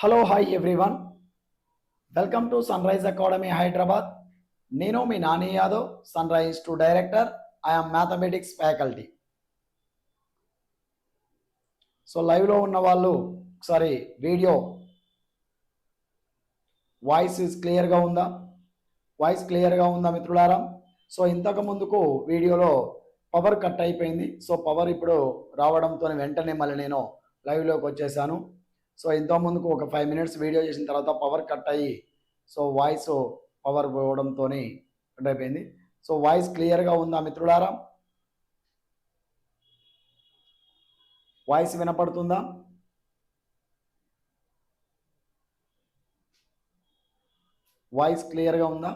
Hello hi everyone welcome to sunrise academy Hyderabad నేను మీ Nani Yadav sunrise to director I'm mathematics faculty so లైవ్లో ఉన్న వాళ్ళు ఒకసారి వీడియో వాయిస్ క్లియర్గా ఉందా వాయిస్ క్లియర్గా ఉందా మిత్రులారా సో ఇంతకు ముందుకు వీడియోలో పవర్ కట్ అయిపోయింది. సో పవర్ ఇప్పుడు రావడంతో వెంటనే మళ్ళీ నేను లైవ్లోకి వచ్చేసాను. సో ఇంత ముందుకు ఒక ఫైవ్ మినిట్స్ వీడియో చేసిన తర్వాత పవర్ కట్ అయ్యి సో వాయిస్ పవర్ పోవడంతో కట్ అయిపోయింది. సో వాయిస్ క్లియర్గా ఉందా మిత్రులారా? వాయిస్ వినపడుతుందా? వాయిస్ క్లియర్గా ఉందా?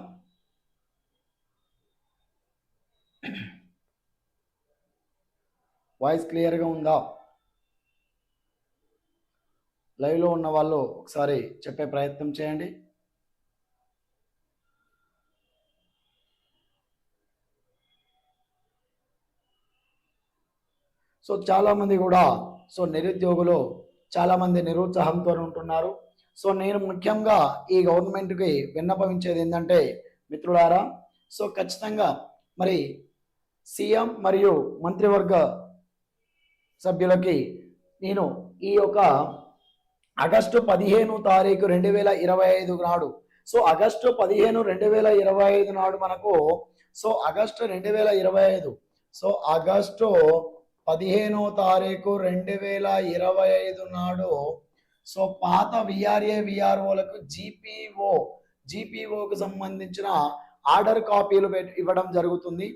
వాయిస్ క్లియర్గా ఉందా? లైవ్లో ఉన్న వాళ్ళు ఒకసారి చెప్పే ప్రయత్నం చేయండి. సో చాలామంది కూడా సో నిరుద్యోగులు చాలామంది నిరుత్సాహంతో ఉంటున్నారు. సో నేను ముఖ్యంగా ఈ గవర్నమెంట్కి విన్నపమించేది ఏంటంటే మిత్రులారా సో ఖచ్చితంగా మరి సీఎం మరియు మంత్రివర్గ సభ్యులకి నేను ఈ యొక్క ఆగస్టు పదిహేను తారీఖు రెండు వేల ఇరవై ఐదు నాడు. సో ఆగస్టు పదిహేను రెండు వేల ఇరవై ఐదు నాడు మనకు సో ఆగస్టు రెండు వేల ఇరవై ఐదు. సో ఆగస్టు పదిహేనో తారీఖు రెండు వేల ఇరవై ఐదు నాడు సో పాత విఆర్ఏ విఆర్ఓలకు జీపీఓ జీపీఓకు సంబంధించిన ఆర్డర్ కాపీలు ఇవ్వడం జరుగుతుంది.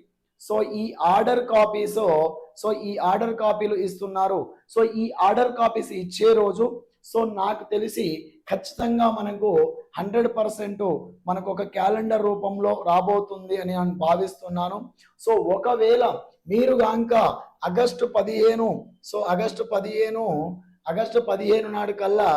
సో ఈ ఆర్డర్ కాపీస్ సో ఈ ఆర్డర్ కాపీలు ఇస్తున్నారు. సో ఈ ఆర్డర్ కాపీస్ ఇచ్చే రోజు సో నాకు తెలిసి ఖచ్చితంగా మనకు హండ్రెడ్ పర్సెంట్ మనకు ఒక క్యాలెండర్ రూపంలో రాబోతుంది అని నేను భావిస్తున్నాను. సో ఒకవేళ మీరు గాంక ఆగస్టు పదిహేను సో ఆగస్టు పదిహేను ఆగస్టు పదిహేను నాడు కల్లా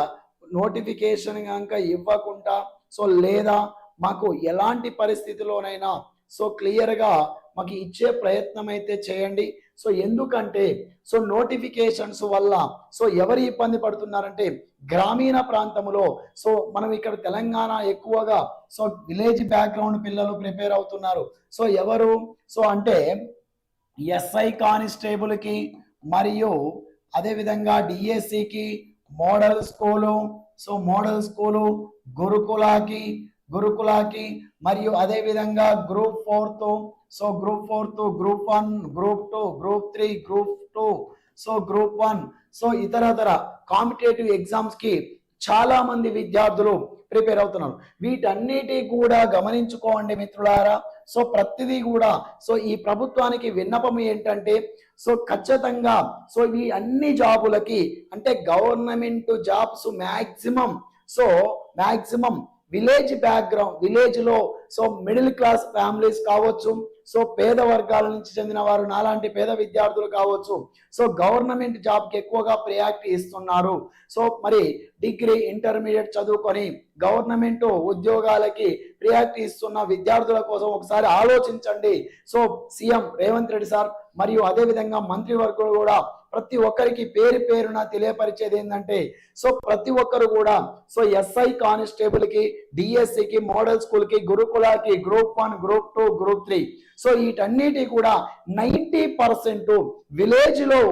నోటిఫికేషన్ గాంక ఇవ్వకుండా సో లేదా మాకు ఎలాంటి పరిస్థితిలోనైనా సో క్లియర్గా మాకు ఇచ్చే ప్రయత్నం అయితే చేయండి. సో ఎందుకంటే సో నోటిఫికేషన్స్ వల్ల సో ఎవరు ఇబ్బంది పడుతున్నారంటే గ్రామీణ ప్రాంతంలో సో మనం ఇక్కడ తెలంగాణ ఎక్కువగా సో విలేజ్ బ్యాక్గ్రౌండ్ పిల్లలు ప్రిపేర్ అవుతున్నారు. సో ఎవరు? సో అంటే ఎస్ఐ కానిస్టేబుల్కి మరియు అదేవిధంగా డిఎస్సికి model school so model school గురుకులాకి గురుకులాకి మరియు అదేవిధంగా group fourth so group four to group one group two group three group two so group one so ఇతరతర competitive ఎగ్జామ్స్కి చాలా మంది విద్యార్థులు ప్రిపేర్ అవుతున్నారు. వీటన్నిటి కూడా గమనించుకోండి మిత్రులారా. సో ప్రతిదీ కూడా సో ఈ ప్రభుత్వానికి విన్నపం ఏంటంటే సో ఖచ్చితంగా సో ఈ అన్ని జాబులకి అంటే government jobs maximum so maximum village background విలేజ్లో సో మిడిల్ క్లాస్ ఫ్యామిలీస్ కావచ్చు సో పేద వర్గాల నుంచి చెందిన వారు నాలాంటి పేద విద్యార్థులు కావచ్చు. సో గవర్నమెంట్ జాబ్కి ఎక్కువగా ప్రయారిటీ ఇస్తున్నారు. సో మరి డిగ్రీ ఇంటర్మీడియట్ చదువుకొని గవర్నమెంట్ ఉద్యోగాలకి ప్రయారిటీ ఇస్తున్న విద్యార్థుల కోసం ఒకసారి ఆలోచించండి. So CM Revanth Reddy sir మరియు అదేవిధంగా మంత్రివర్గులు కూడా ప్రతి ఒక్కరికి పేరు పేరున తెలియపరిచేది ఏంటంటే సో ప్రతి ఒక్కరు కూడా సో ఎస్ఐ కానిస్టేబుల్కి డిఎస్సికి మోడల్ స్కూల్కి గురుకులకి group one group two group three so వీటన్నిటి కూడా నైంటీ పర్సెంట్ విలేజ్లో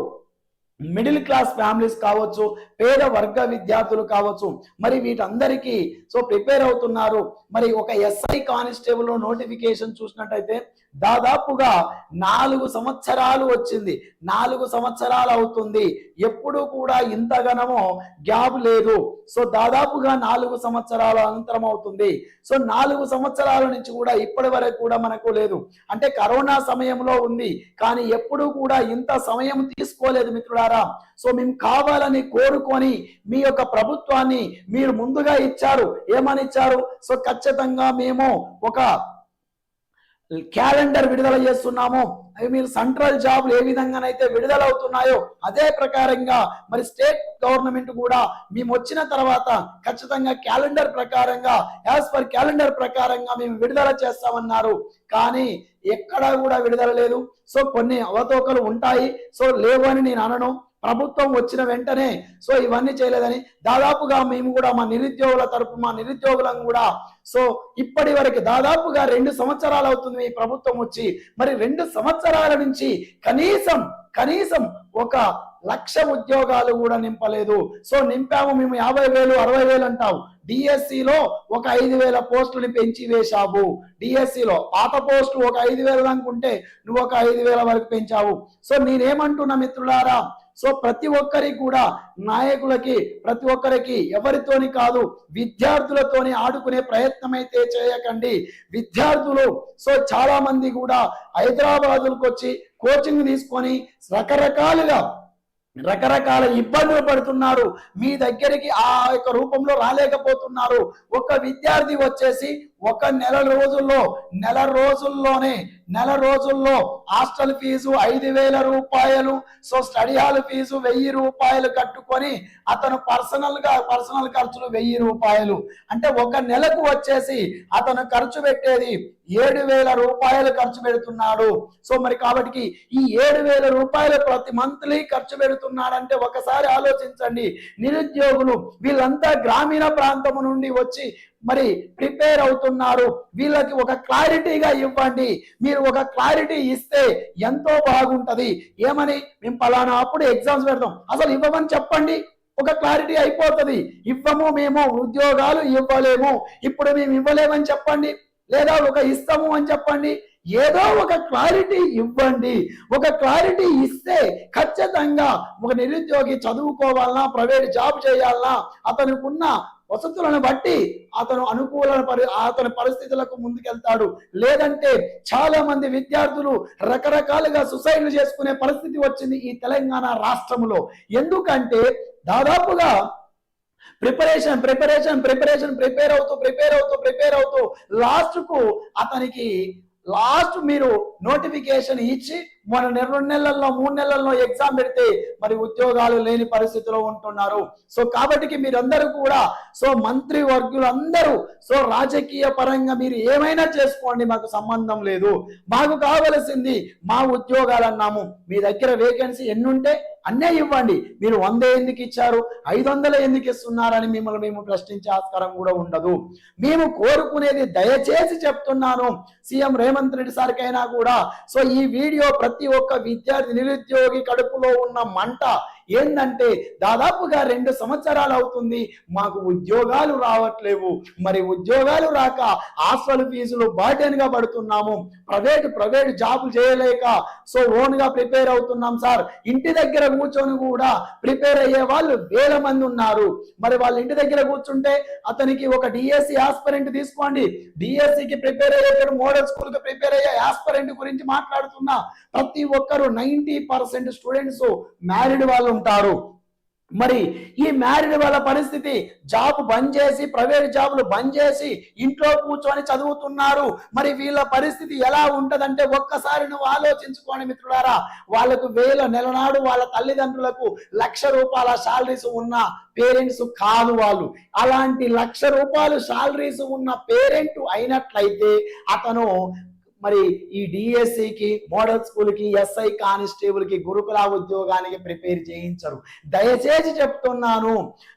మిడిల్ క్లాస్ ఫ్యామిలీస్ కావచ్చు పేద వర్గ విద్యార్థులు కావచ్చు. మరి వీటందరికీ సో ప్రిపేర్ అవుతున్నారు. మరి ఒక ఎస్ఐ కానిస్టేబుల్ నోటిఫికేషన్ చూసినట్టయితే దాదాపుగా నాలుగు సంవత్సరాలు వచ్చింది. నాలుగు సంవత్సరాలు అవుతుంది. ఎప్పుడు కూడా ఇంతగనమో గ్యాప్ లేదు. సో దాదాపుగా నాలుగు సంవత్సరాల అనంతరం అవుతుంది. సో నాలుగు సంవత్సరాల నుంచి కూడా ఇప్పటి వరకు కూడా మనకు లేదు. అంటే కరోనా సమయంలో ఉంది. కానీ ఎప్పుడు కూడా ఇంత సమయం తీసుకోలేదు మిత్రుడారా సో మేము కావాలని కోరుకొని మీ యొక్క ప్రభుత్వాన్ని మీరు ముందుగా ఇచ్చారు. ఏమని ఇచ్చారు? సో ఖచ్చితంగా మేము ఒక క్యాలెండర్ విడుదల చేస్తున్నాము. అవి మీరు సెంట్రల్ జాబ్లు ఏ విధంగానైతే విడుదల అవుతున్నాయో అదే ప్రకారంగా మరి స్టేట్ గవర్నమెంట్ కూడా మేము వచ్చిన తర్వాత ఖచ్చితంగా క్యాలెండర్ ప్రకారంగా యాజ్ పర్ క్యాలెండర్ ప్రకారంగా మేము విడుదల చేస్తామన్నారు. కానీ ఎక్కడా కూడా విడుదల లేదు. సో కొన్ని అవతోకలు ఉంటాయి. సో లేవు అని నేను అనను. ప్రభుత్వం వచ్చిన వెంటనే సో ఇవన్నీ చేయలేదని దాదాపుగా మేము కూడా మా నిరుద్యోగుల తరపు మా నిరుద్యోగులను కూడా. సో ఇప్పటి వరకు దాదాపుగా రెండు సంవత్సరాలు అవుతుంది ఈ ప్రభుత్వం వచ్చి. మరి రెండు సంవత్సరాల నుంచి కనీసం కనీసం ఒక లక్ష ఉద్యోగాలు కూడా నింపలేదు. సో నింపాము మేము యాభై వేలు అరవై వేలు అంటావు. డిఎస్సిలో ఒక ఐదు వేల పోస్టులు పెంచి వేశావు. డిఎస్సిలో పాత పోస్టు ఒక ఐదు వేలు అనుకుంటే నువ్వు ఒక ఐదు వేల వరకు పెంచావు. సో నేనేమంటున్నా మిత్రులారా సో ప్రతి ఒక్కరికి కూడా నాయకులకి ప్రతి ఒక్కరికి ఎవరితోని కాదు విద్యార్థులతోని ఆడుకునే ప్రయత్నం అయితే చేయకండి. విద్యార్థులు సో చాలా మంది కూడా హైదరాబాదులకు వచ్చి కోచింగ్ తీసుకొని రకరకాలుగా రకరకాల ఇబ్బందులు పడుతున్నారు. మీ దగ్గరికి ఆ యొక్క రూపంలో రాలేకపోతున్నారు. ఒక విద్యార్థి వచ్చేసి ఒక నెల రోజుల్లో నెల రోజుల్లోనే నెల రోజుల్లో హాస్టల్ ఫీజు ఐదు వేల రూపాయలు సో స్టడీ హాల్ ఫీజు వెయ్యి రూపాయలు కట్టుకొని అతను పర్సనల్గా పర్సనల్ ఖర్చులు వెయ్యి రూపాయలు. అంటే ఒక నెలకు వచ్చేసి అతను ఖర్చు పెట్టేది ఏడు వేల రూపాయలు ఖర్చు పెడుతున్నాడు. సో మరి కాబట్టి ఈ ఏడు వేల రూపాయలు ప్రతి మంత్లీ ఖర్చు పెడుతున్నాడంటే ఒకసారి ఆలోచించండి. నిరుద్యోగులు వీళ్ళంతా గ్రామీణ ప్రాంతం నుండి వచ్చి మరి ప్రిపేర్ అవుతున్నారు. వీళ్ళకి ఒక క్లారిటీగా ఇవ్వండి. మీరు ఒక క్లారిటీ ఇస్తే ఎంతో బాగుంటది. ఏమని? మేము పలానా అప్పుడు ఎగ్జామ్స్ పెడతాం. అసలు ఇవ్వమని చెప్పండి. ఒక క్లారిటీ అయిపోతుంది. ఇవ్వము మేము ఉద్యోగాలు ఇవ్వలేము. ఇప్పుడు మేము ఇవ్వలేమని చెప్పండి. లేదా ఒక ఇస్తాము అని చెప్పండి. ఏదో ఒక క్లారిటీ ఇవ్వండి. ఒక క్లారిటీ ఇస్తే ఖచ్చితంగా ఒక నిరుద్యోగి చదువుకోవాలన్నా ప్రైవేట్ జాబ్ చేయాలన్నా అతనుకున్న వసతులను బట్టి అతను అనుకూల పరి అతని పరిస్థితులకు ముందుకెళ్తాడు. లేదంటే చాలా మంది విద్యార్థులు రకరకాలుగా సుసైడ్లు చేసుకునే పరిస్థితి వచ్చింది ఈ తెలంగాణ రాష్ట్రంలో. ఎందుకంటే దాదాపుగా ప్రిపరేషన్ ప్రిపరేషన్ ప్రిపరేషన్ ప్రిపేర్ అవుతూ ప్రిపేర్ అవుతూ ప్రిపేర్ అవుతూ లాస్ట్కు అతనికి లాస్ట్ మీరు నోటిఫికేషన్ ఇచ్చి మన రెండు నెలల్లో మూడు నెలల్లో ఎగ్జామ్ పెడితే మరి ఉద్యోగాలు లేని పరిస్థితిలో ఉంటున్నారు. సో కాబట్టి మీరందరూ కూడా సో మంత్రి వర్గులందరూ సో రాజకీయ పరంగా మీరు ఏమైనా చేసుకోండి మాకు సంబంధం లేదు. మాకు కావలసింది మా ఉద్యోగాలు అన్నాము. మీ దగ్గర వేకెన్సీ ఎన్నుంటే అన్నే ఇవ్వండి. మీరు వంద ఎందుకు ఇచ్చారు? ఐదు వందలు ఎందుకు ఇస్తున్నారని మిమ్మల్ని మేము ప్రశ్నించే ఆస్కారం కూడా ఉండదు. మేము కోరుకునేది దయచేసి చెప్తున్నాను. సీఎం రేవంత్ రెడ్డి సార్కైనా కూడా సో ఈ వీడియో ప్రతి ఒక్క విద్యార్థి నిరుద్యోగి కడుపులో ఉన్న మంట ఏంటంటే దాదాపుగా రెండు సంవత్సరాలు అవుతుంది మాకు ఉద్యోగాలు రావట్లేవు. మరి ఉద్యోగాలు రాక హాస్టల్ ఫీజులు బాటెన్గా పడుతున్నాము. ప్రైవేట్ ప్రైవేట్ జాబులు చేయలేక సో ఓన్గా ప్రిపేర్ అవుతున్నాం సార్. ఇంటి దగ్గర కూర్చొని కూడా ప్రిపేర్ అయ్యే వాళ్ళు వేల మంది ఉన్నారు. మరి వాళ్ళ ఇంటి దగ్గర కూర్చుంటే అతనికి ఒక డిఎస్సి ఆస్పరెంట్ తీసుకోండి. డిఎస్సికి ప్రిపేర్ అయ్యేటప్పుడు మోడల్ స్కూల్కి ప్రిపేర్ అయ్యే ఆస్పరెంట్ గురించి మాట్లాడుతున్నా ప్రతి ఒక్కరు నైంటీ పర్సెంట్ స్టూడెంట్స్ మ్యారీడ్ వాళ్ళు ఉంటారు మరి ఈ మ్యారీడ్ వాళ్ళ పరిస్థితి జాబ్ బంద్ చేసి ప్రైవేట్ జాబులు బంద్ చేసి ఇంట్లో కూర్చొని చదువుతున్నారు. మరి వీళ్ళ పరిస్థితి ఎలా ఉంటదంటే ఒక్కసారి నువ్వు ఆలోచించుకోండి మిత్రులారా. వాళ్ళకు వేల నెలనాడు వాళ్ళ తల్లిదండ్రులకు లక్ష రూపాయల శాలరీస్ ఉన్న పేరెంట్స్ కాదు వాళ్ళు. అలాంటి లక్ష రూపాయలు శాలరీస్ ఉన్న పేరెంట్ అయినట్లయితే అతను మరి ఈ డిఎస్సికి మోడల్ స్కూల్కి ఎస్ఐ కానిస్టేబుల్కి గురుకుల ఉద్యోగానికి ప్రిపేర్ చేయించరు. దయచేసి చెప్తున్నాను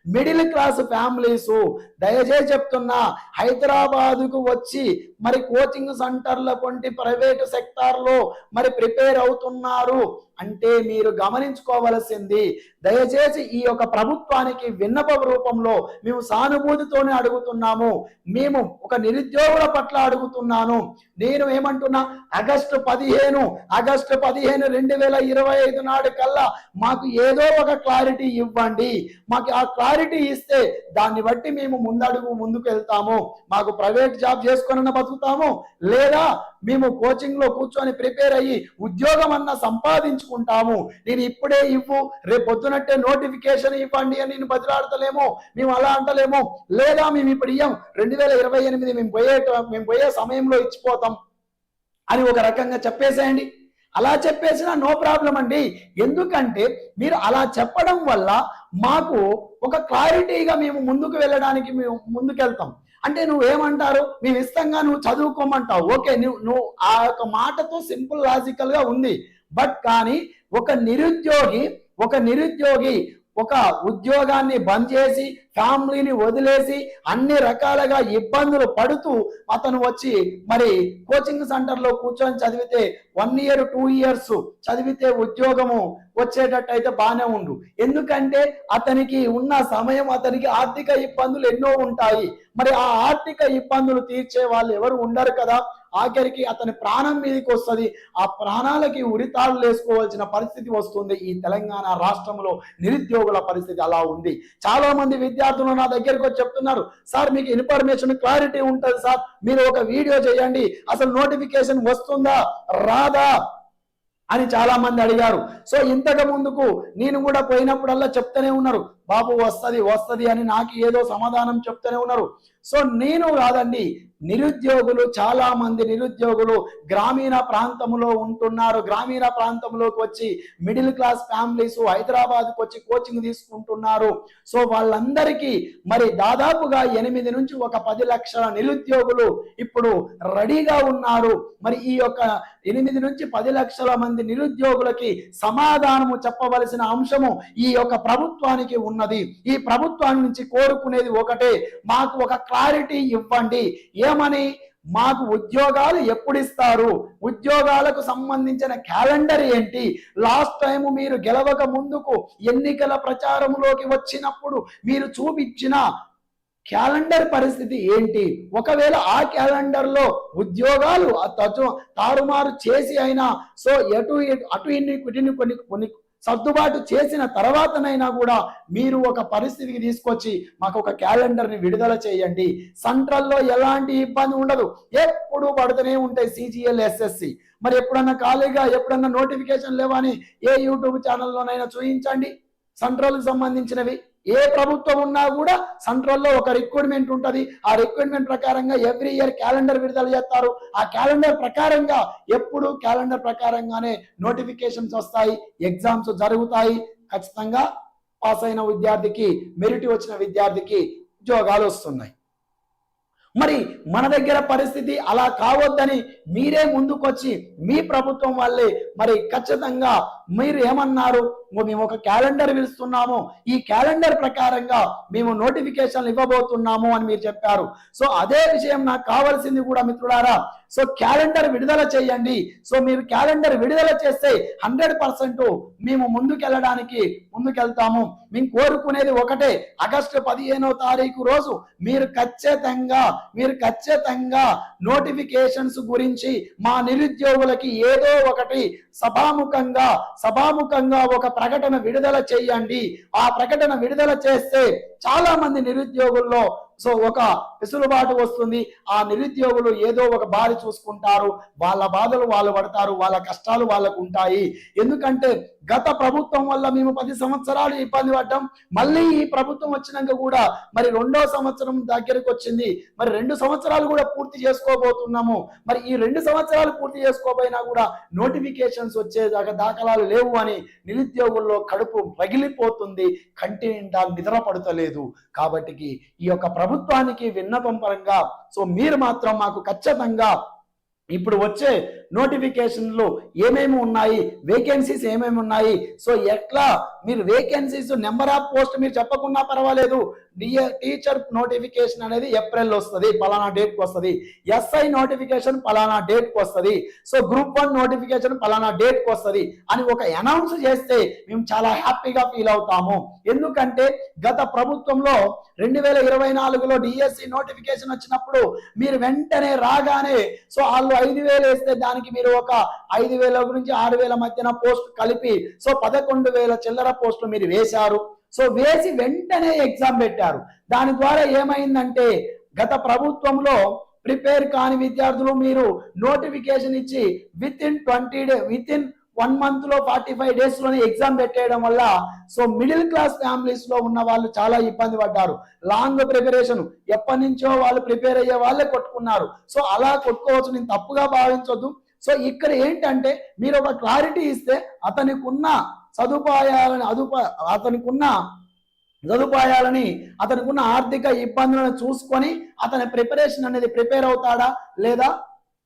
మిడిల్ క్లాస్ ఫ్యామిలీస్ దయచేసి చెప్తున్నా హైదరాబాదుకు వచ్చి మరి కోచింగ్ సెంటర్ల వంటి ప్రైవేట్ సెక్టార్లో మరి ప్రిపేర్ అవుతున్నారు. అంటే మీరు గమనించుకోవలసింది దయచేసి ఈ యొక్క ప్రభుత్వానికి విన్నప రూపంలో మేము సానుభూతితోనే అడుగుతున్నాము. మేము ఒక నిరుద్యోగుల పట్ల అడుగుతున్నాను. నేను ఏమంటున్నా ఆగస్టు పదిహేను ఆగస్టు పదిహేను రెండు వేల ఇరవై ఐదు నాడు కల్లా మాకు ఏదో ఒక క్లారిటీ ఇవ్వండి. మాకు ఆ క్లారిటీ ఇస్తే దాన్ని బట్టి మేము ముందడుగు ముందుకు వెళ్తాము మాకు ప్రైవేట్ జాబ్ చేసుకొని బతుకుతాము లేదా మేము కోచింగ్లో కూర్చొని ప్రిపేర్ అయ్యి ఉద్యోగం అన్న సంపాదించుకుంటాము. నేను ఇప్పుడే ఇవ్వు రేపు పొద్దునట్టే నోటిఫికేషన్ ఇవ్వండి అని నేను బదిలాడతలేమో మేము అలా అంటలేమో. లేదా మేము ఇప్పుడు ఇయ్యం రెండు వేల ఇరవై ఎనిమిది మేము పోయే మేము పోయే సమయంలో ఇచ్చిపోతాం అని ఒక రకంగా చెప్పేసేయండి. అలా చెప్పేసినా నో ప్రాబ్లం అండి. ఎందుకంటే మీరు అలా చెప్పడం వల్ల మాకు ఒక క్లారిటీగా మేము ముందుకు వెళ్ళడానికి మేము ముందుకెళ్తాం. అంటే నువ్వేమంటారు? మేము ఇష్టంగా నువ్వు చదువుకోమంటావు. ఓకే నువ్వు నువ్వు ఆ యొక్క మాటతో సింపుల్ లాజికల్గా ఉంది. బట్ కానీ ఒక నిరుద్యోగి ఒక నిరుద్యోగి ఒక ఉద్యోగాన్ని బంద్ చేసి ఫ్యామిలీని వదిలేసి అన్ని రకాలుగా ఇబ్బందులు పడుతూ అతను వచ్చి మరి కోచింగ్ సెంటర్లో కూర్చొని చదివితే వన్ ఇయర్ టూ ఇయర్స్ చదివితే ఉద్యోగము వచ్చేటట్టయితే బాగానే ఉండు. ఎందుకంటే అతనికి ఉన్న సమయం అతనికి ఆర్థిక ఇబ్బందులు ఎన్నో ఉంటాయి. మరి ఆ ఆర్థిక ఇబ్బందులు తీర్చే వాళ్ళు ఎవరు ఉండరు కదా? ఆఖరికి అతని ప్రాణం మీదకి వస్తుంది. ఆ ప్రాణాలకి ఉరితాళ్ళు వేసుకోవాల్సిన పరిస్థితి వస్తుంది. ఈ తెలంగాణ రాష్ట్రంలో నిరుద్యోగుల పరిస్థితి అలా ఉంది. చాలా మంది విద్యార్థులు నా దగ్గరికి వచ్చి చెప్తున్నారు సార్ మీకు ఇన్ఫర్మేషన్ క్లారిటీ ఉంటుంది సార్. మీరు ఒక వీడియో చేయండి. అసలు నోటిఫికేషన్ వస్తుందా? రాదా? అని చాలా మంది అడిగారు. సో ఇంతకు ముందుకు నేను కూడా పోయినప్పుడల్లా చెప్తూనే ఉన్నారు. బాబు వస్తది వస్తది అని నాకు ఏదో సమాధానం చెప్తూనే ఉన్నారు. సో నేను కాదండి నిరుద్యోగులు చాలా మంది నిరుద్యోగులు గ్రామీణ ప్రాంతంలో ఉంటున్నారు. గ్రామీణ ప్రాంతంలోకి వచ్చి మిడిల్ క్లాస్ ఫ్యామిలీస్ హైదరాబాద్కి వచ్చి కోచింగ్ తీసుకుంటున్నారు. సో వాళ్ళందరికీ మరి దాదాపుగా ఎనిమిది నుంచి ఒక పది లక్షల నిరుద్యోగులు ఇప్పుడు రెడీగా ఉన్నారు. మరి ఈ యొక్క ఎనిమిది నుంచి పది లక్షల మంది నిరుద్యోగులకి సమాధానము చెప్పవలసిన అంశము ఈ యొక్క ప్రభుత్వానికి ఉన్నది. ఈ ప్రభుత్వాన్ని నుంచి కోరుకునేది ఒకటే మాకు ఒక క్లారిటీ ఇవ్వండి. ఏమని? మాకు ఉద్యోగాలు ఎప్పుడు ఇస్తారు ఉద్యోగాలకు సంబంధించిన క్యాలెండర్ ఏంటి? లాస్ట్ టైం మీరు గెలవక ముందుకు ఎన్నికల ప్రచారంలోకి వచ్చినప్పుడు మీరు చూపించిన క్యాలెండర్ పరిస్థితి ఏంటి? ఒకవేళ ఆ క్యాలెండర్లో ఉద్యోగాలు తారుమారు చేసి అయినా సో ఎటు అటు ఇన్ని కొన్ని కొన్ని సర్దుబాటు చేసిన తర్వాతనైనా కూడా మీరు ఒక పరిస్థితికి తీసుకొచ్చి మాకు ఒక క్యాలెండర్ని విడుదల చేయండి. సెంట్రల్లో ఎలాంటి ఇబ్బంది ఉండదు. ఎప్పుడు పడుతూనే ఉంటాయి సిజిఎల్ ఎస్ఎస్సి మరి ఎప్పుడన్నా ఖాళీగా ఎప్పుడన్నా నోటిఫికేషన్ లేవని ఏ యూట్యూబ్ ఛానల్లోనైనా చూపించండి సెంట్రల్కి సంబంధించినవి. ఏ ప్రభుత్వం ఉన్నా కూడా సెంట్రల్లో ఒక రిక్రూట్మెంట్ ఉంటుంది. ఆ రిక్రూట్మెంట్ ప్రకారంగా ఎవ్రీ ఇయర్ క్యాలెండర్ విడుదల చేస్తారు. ఆ క్యాలెండర్ ప్రకారంగా ఎప్పుడు క్యాలెండర్ ప్రకారంగానే నోటిఫికేషన్స్ వస్తాయి. ఎగ్జామ్స్ జరుగుతాయి. ఖచ్చితంగా పాస్ అయిన విద్యార్థికి మెరిట్ వచ్చిన విద్యార్థికి ఉద్యోగాలు వస్తున్నాయి. మరి మన దగ్గర పరిస్థితి అలా కావద్దని మీరే ముందుకొచ్చి మీ ప్రభుత్వం వాళ్ళే మరి ఖచ్చితంగా మీరు ఏమన్నారు? మేము ఒక క్యాలెండర్ పిలుస్తున్నాము. ఈ క్యాలెండర్ ప్రకారంగా మేము నోటిఫికేషన్లు ఇవ్వబోతున్నాము అని మీరు చెప్పారు. సో అదే విషయం నాకు కావాల్సింది కూడా మిత్రులారా సో క్యాలెండర్ విడుదల చేయండి. సో మీరు క్యాలెండర్ విడుదల చేస్తే హండ్రెడ్ పర్సెంట్ మేము ముందుకెళ్ళడానికి ముందుకెళ్తాము. మేము కోరుకునేది ఒకటే ఆగస్టు పదిహేనో తారీఖు రోజు మీరు ఖచ్చితంగా మీరు ఖచ్చితంగా నోటిఫికేషన్స్ గురించి మా నిరుద్యోగులకి ఏదో ఒకటి సభాముఖంగా సభాముఖంగా ఒక ప్రకటన విడుదల చేయండి. ఆ ప్రకటన విడుదల చేస్తే చాలా మంది నిరుద్యోగుల్లో సో ఒక వెసులుబాటు వస్తుంది. ఆ నిరుద్యోగులు ఏదో ఒక బారి చూసుకుంటారు. వాళ్ళ బాధలు వాళ్ళు పడతారు. వాళ్ళ కష్టాలు వాళ్ళకు ఉంటాయి. ఎందుకంటే గత ప్రభుత్వం వల్ల మేము పది సంవత్సరాలు ఇబ్బంది పడ్డాం. మళ్ళీ ఈ ప్రభుత్వం వచ్చినాక కూడా మరి రెండో సంవత్సరం దగ్గరకు వచ్చింది. మరి రెండు సంవత్సరాలు కూడా పూర్తి చేసుకోబోతున్నాము. మరి ఈ రెండు సంవత్సరాలు పూర్తి చేసుకోపోయినా కూడా నోటిఫికేషన్స్ వచ్చే దాకా దాఖలాలు లేవు అని నిరుద్యోగుల్లో కడుపు రగిలిపోతుంది. కంటి నిండా నిద్ర పడతలేదు. కాబట్టి ఈ యొక్క ప్రభుత్వానికి విన్నపం పరంగా సో మీరు మాత్రం మాకు ఖచ్చితంగా ఇప్పుడు వచ్చే నోటిఫికేషన్లు ఏమేమి ఉన్నాయి వేకెన్సీస్ ఏమేమి ఉన్నాయి? సో ఎట్లా మీరు వేకెన్సీస్ నెంబర్ ఆఫ్ పోస్ట్ మీరు చెప్పకుండా పర్వాలేదు. టీచర్ నోటిఫికేషన్ అనేది ఏప్రిల్ వస్తుంది పలానా డేట్కి వస్తుంది. ఎస్ఐ నోటిఫికేషన్ పలానా డేట్కి వస్తుంది. సో గ్రూప్ వన్ నోటిఫికేషన్ పలానా డేట్కి వస్తుంది అని ఒక అనౌన్స్ చేస్తే మేము చాలా హ్యాపీగా ఫీల్ అవుతాము. ఎందుకంటే గత ప్రభుత్వంలో రెండు వేల ఇరవై నాలుగులో డిఎస్సి నోటిఫికేషన్ వచ్చినప్పుడు మీరు వెంటనే రాగానే సో వాళ్ళు ఐదు వేలు వేస్తే దానికి మీరు ఒక ఐదు వేల నుంచి ఆరు వేల మధ్యన పోస్ట్ కలిపి సో పదకొండు వేల చిల్లర పోస్టులు మీరు వేశారు. సో వేసి వెంటనే ఎగ్జామ్ పెట్టారు. దాని ద్వారా ఏమైందంటే గత ప్రభుత్వంలో ప్రిపేర్ కాని విద్యార్థులు మీరు నోటిఫికేషన్ ఇచ్చి within twenty day within one మంత్లో ఫార్టీ ఫైవ్ డేస్లోనే ఎగ్జామ్ పెట్టేయడం వల్ల సో మిడిల్ క్లాస్ ఫ్యామిలీస్లో ఉన్న వాళ్ళు చాలా ఇబ్బంది పడ్డారు. లాంగ్ ప్రిపరేషన్ ఎప్పటి నుంచో వాళ్ళు ప్రిపేర్ అయ్యే వాళ్ళే కొట్టుకున్నారు. సో అలా కొట్టుకోవచ్చు నేను తప్పుగా భావించొద్దు. సో ఇక్కడ ఏంటంటే మీరు ఒక క్లారిటీ ఇస్తే అతనికి ఉన్న సదుపాయాలని అదుపా అతనికి ఉన్న సదుపాయాలని అతనికి ఉన్న ఆర్థిక ఇబ్బందులను చూసుకొని అతని ప్రిపరేషన్ అనేది ప్రిపేర్ అవుతాడా లేదా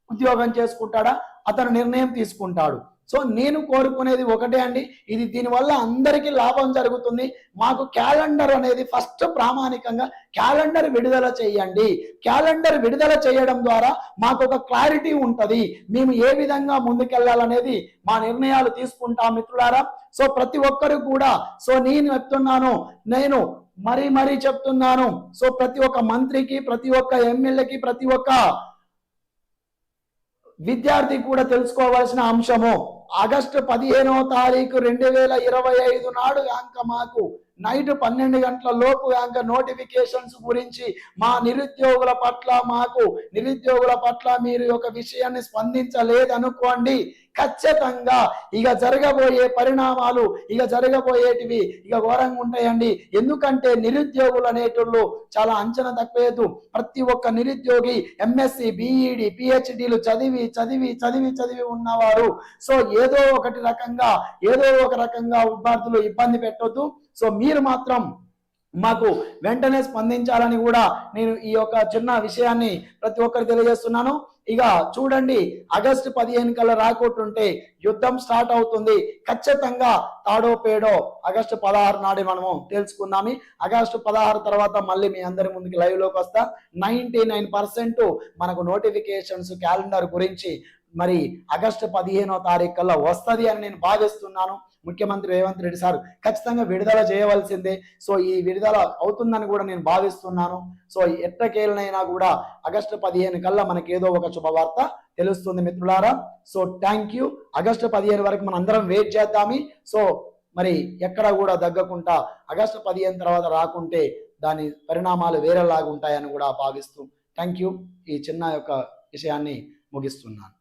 ఉద్యోగం చేసుకుంటాడా అతను నిర్ణయం తీసుకుంటాడు. సో నేను కోరుకునేది ఒకటే అండి. ఇది దీనివల్ల అందరికీ లాభం జరుగుతుంది. మాకు క్యాలెండర్ అనేది ఫస్ట్ ప్రామాణికంగా క్యాలెండర్ విడుదల చేయండి. క్యాలెండర్ విడుదల చేయడం ద్వారా మాకు ఒక క్లారిటీ ఉంటుంది. మేము ఏ విధంగా ముందుకెళ్ళాలనేది మా నిర్ణయాలు తీసుకుంటాం మిత్రులారా. సో ప్రతి ఒక్కరు కూడా సో నేను చెప్తున్నాను నేను మరీ మరీ చెప్తున్నాను. సో ప్రతి ఒక్క మంత్రికి ప్రతి ఒక్క ఎమ్మెల్యేకి ప్రతి ఒక్క విద్యార్థి కూడా తెలుసుకోవాల్సిన అంశము. ఆగస్టు పదిహేనవ తారీఖు రెండు వేల ఇరవై ఐదు నాడు అంక మాకు నైట్ పన్నెండు గంటల లోపు అంక నోటిఫికేషన్స్ గురించి మా నిరుద్యోగుల పట్ల మాకు నిరుద్యోగుల పట్ల మీరు ఒక విషయాన్ని స్పందించలేదనుకోండి. ఖచ్చితంగా ఇక జరగబోయే పరిణామాలు ఇక జరగబోయేటివి ఇక ఘోరంగా ఉంటాయండి. ఎందుకంటే నిరుద్యోగులు అనేటోళ్ళు చాలా అంచనా తక్కువేదు ప్రతి ఒక్క నిరుద్యోగి ఎంఎస్సి బిఈడి పిహెచ్డిలు చదివి చదివి చదివి చదివి ఉన్నవారు. సో ఏదో ఒకటి రకంగా ఏదో ఒక రకంగా విద్యార్థులు ఇబ్బంది పెట్టొద్దు. సో మీరు మాత్రం మాకు వెంటనే స్పందించాలని కూడా నేను ఈ యొక్క చిన్న విషయాన్ని ప్రతి ఒక్కరికి తెలియజేస్తున్నాను. ఇక చూడండి ఆగస్టు పదిహేను కల్లా రాకుంటుంటే యుద్ధం స్టార్ట్ అవుతుంది. ఖచ్చితంగా తాడో పేడో ఆగస్టు పదహారు నాడే మనము తెలుసుకుందామి. ఆగస్టు పదహారు తర్వాత మళ్ళీ మీ అందరి ముందుకి లైవ్లోకి వస్తా. నైన్టీ నైన్ పర్సెంట్ మనకు నోటిఫికేషన్స్ క్యాలెండర్ గురించి మరి ఆగస్టు పదిహేనో తారీఖు కల్లా వస్తుంది అని నేను భావిస్తున్నాను. ముఖ్యమంత్రి రేవంత్ రెడ్డి సార్ ఖచ్చితంగా విడుదల చేయవలసిందే. సో ఈ విడుదల అవుతుందని కూడా నేను భావిస్తున్నాను. సో ఎట్టకేలనైనా కూడా ఆగస్టు పదిహేను కల్లా మనకి ఏదో ఒక శుభవార్త తెలుస్తుంది మిత్రులారా. So thank you. ఆగస్టు పదిహేను వరకు మనం అందరం వెయిట్ చేద్దామి. సో మరి ఎక్కడ కూడా దగ్గకుండా ఆగస్టు పదిహేను తర్వాత రాకుంటే దాని పరిణామాలు వేరేలాగా ఉంటాయని కూడా భావిస్తూ థ్యాంక్ యూ. ఈ చిన్న యొక్క విషయాన్ని ముగిస్తున్నాను.